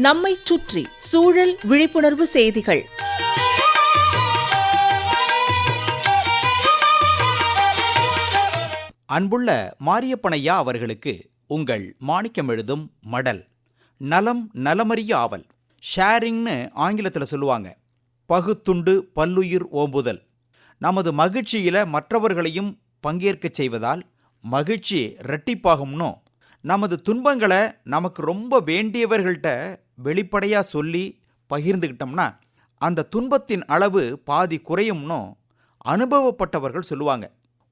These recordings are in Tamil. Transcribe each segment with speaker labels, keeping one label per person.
Speaker 1: நம்மைச் சுற்றி சூழல் விழிப்புணர்வு செய்திகள்.
Speaker 2: அன்புள்ள மாரியப்பனையா அவர்களுக்கு உங்கள் மாணிக்கம் எழுதும் மடல். நலம் நலமறிய ஆவல். ஷேரிங்னு ஆங்கிலத்தில் சொல்லுவாங்க. பகுத்துண்டு பல்லுயிர் ஓம்புதல். நமது மகிழ்ச்சியில் மற்றவர்களையும் பங்கேற்கச் செய்வதால் மகிழ்ச்சி ரெட்டிப்பாகும்னோ நமது துன்பங்களை நமக்கு ரொம்ப வேண்டியவர்கள்ட்ட வெளிப்படையாக சொல்லி பகிர்ந்துக்கிட்டோம்னா அந்த துன்பத்தின் அளவு பாதி குறையும்னோ அனுபவப்பட்டவர்கள் சொல்லுவாங்க.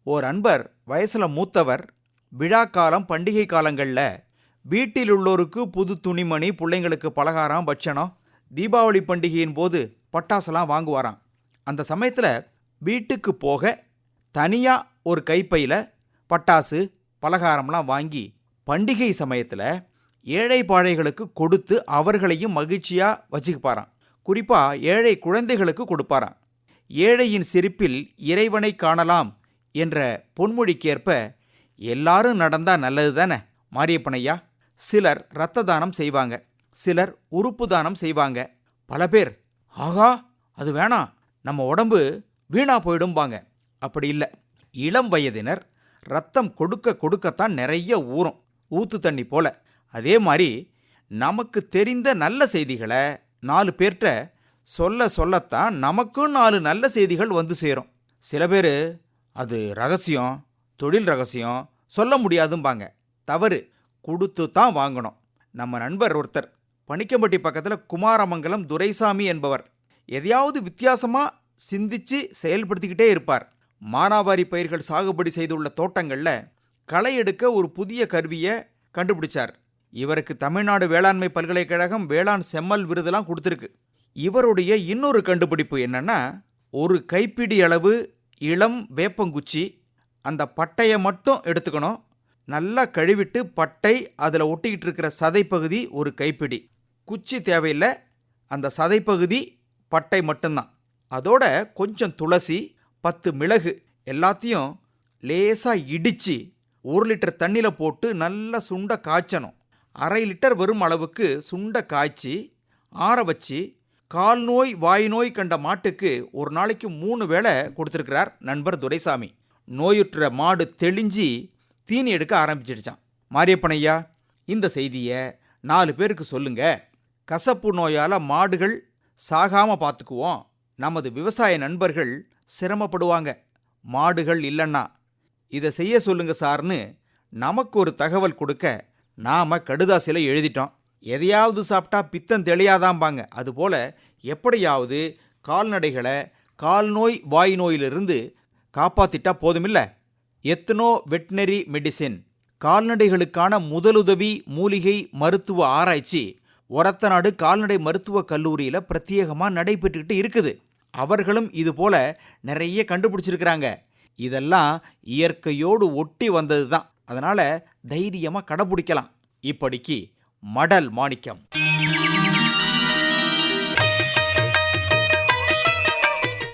Speaker 2: ஓர் அன்பர் வயசில் மூத்தவர் விழா காலம் பண்டிகை காலங்களில் வீட்டில் உள்ளோருக்கு புது துணிமணி பிள்ளைங்களுக்கு பலகாரம் பட்சணம் தீபாவளி பண்டிகையின் போது பட்டாசெல்லாம் வாங்குவாராம். அந்த சமயத்தில் வீட்டுக்கு போக தனியாக ஒரு கைப்பையில் பட்டாசு பலகாரம்லாம் வாங்கி பண்டிகை சமயத்தில் ஏழை பாழைகளுக்கு கொடுத்து அவர்களையும் மகிழ்ச்சியாக வச்சுக்குப்பாராம். குறிப்பாக ஏழை குழந்தைகளுக்கு கொடுப்பாராம். ஏழையின் சிரிப்பில் இறைவனை காணலாம் என்ற பொன்மொழிக்கேற்ப எல்லாரும் நடந்தால் நல்லது தானே மாரியப்பனையா? சிலர் இரத்த தானம் செய்வாங்க சிலர் உறுப்பு தானம் செய்வாங்க. பல பேர் ஆகா அது வேணாம் நம்ம உடம்பு வீணா போயிடும்பாங்க. அப்படி இல்லை. இளம் வயதினர் ரத்தம் கொடுக்க கொடுக்கத்தான் நிறைய ஊறும் ஊத்து தண்ணி போல. அதே மாதிரி நமக்கு தெரிந்த நல்ல செய்திகளை நாலு பேர்கிட்ட சொல்ல சொல்லத்தான் நமக்கும் நாலு நல்ல செய்திகள் வந்து சேரும். சில பேர் அது ரகசியம் தொழில் ரகசியம் சொல்ல முடியாதும்பாங்க. தவறு கொடுத்து தான் வாங்கணும். நம்ம நண்பர் ஒருத்தர் பணிக்கம்பட்டி பக்கத்தில் குமாரமங்கலம் துரைசாமி என்பவர் எதையாவது வித்தியாசமாக சிந்திச்சு செயல்படுத்திக்கிட்டே இருப்பார். மானாவாரி பயிர்கள் சாகுபடி செய்துள்ள தோட்டங்களில் களை எடுக்க ஒரு புதிய கருவியை கண்டுபிடிச்சார். இவருக்கு தமிழ்நாடு வேளாண்மை பல்கலைக்கழகம் வேளாண் செம்மல் விருதெல்லாம் கொடுத்துருக்கு. இவருடைய இன்னொரு கண்டுபிடிப்பு என்னென்னா ஒரு கைப்பிடி அளவு இளம் வேப்பங்குச்சி அந்த பட்டையை மட்டும் எடுத்துக்கணும். நல்லா கழுவிட்டு பட்டை அதில் ஒட்டிக்கிட்டு இருக்கிற சதைப்பகுதி ஒரு கைப்பிடி. குச்சி தேவையில்லை அந்த சதைப்பகுதி பட்டை மட்டும்தான். அதோட கொஞ்சம் துளசி பத்து மிளகு எல்லாத்தையும் லேசாக இடித்து ஒரு லிட்டர் தண்ணியில் போட்டு நல்லா சுண்ட காய்ச்சணும். அரை லிட்டர் வரும் அளவுக்கு சுண்ட காய்ச்சி ஆற வச்சு கால் நோய் வாய் நோய் கண்ட மாட்டுக்கு ஒரு நாளைக்கு மூணு வேளை கொடுத்துருக்கிறார் நண்பர் துரைசாமி. நோயுற்ற மாடு தெளிஞ்சி தீனி எடுக்க ஆரம்பிச்சிடுச்சான் மாரியப்பனையா இந்த செய்தியை நாலு பேருக்கு சொல்லுங்க. கசப்பு நோயால் மாடுகள் சாகாமல் பார்த்துக்குவோம் நமது விவசாய நண்பர்கள் சிரமப்படுவாங்க. மாடுகள் இல்லைன்னா. இதை செய்ய சொல்லுங்க சார்னு நமக்கு ஒரு தகவல் கொடுக்க நாம கடுதாசில எழுதிட்டோம். எதையாவது சாப்பிட்டா பித்தம் தெளியாதாம்பாங்க. அதுபோல எப்படியாவது கால்நடைகளை கால்நோய் வாய் நோயிலிருந்து காப்பாத்திட்டா போதுமில்ல? எத்தனோ வெட்டினரி மெடிசின். கால்நடைகளுக்கான முதலுதவி மூலிகை மருத்துவ ஆராய்ச்சி ஒரத்தநாடு கால்நடை மருத்துவக் கல்லூரியில் பிரத்யேகமாக நடைபெற்றுக்கிட்டு இருக்குது. அவர்களும் இது போல நிறைய கண்டுபிடிச்சிருக்கிறாங்க. இதெல்லாம் இயற்கையோடு ஒட்டி வந்தது தான் அதனால தைரியமா கடைபிடிக்கலாம். இப்படிக்கு மடல் மாணிக்கம்.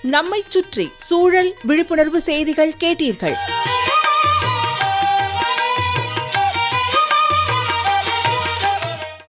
Speaker 1: நம்மை சுற்றி சூழல் விழிப்புணர்வு செய்திகள் கேட்டீர்கள்.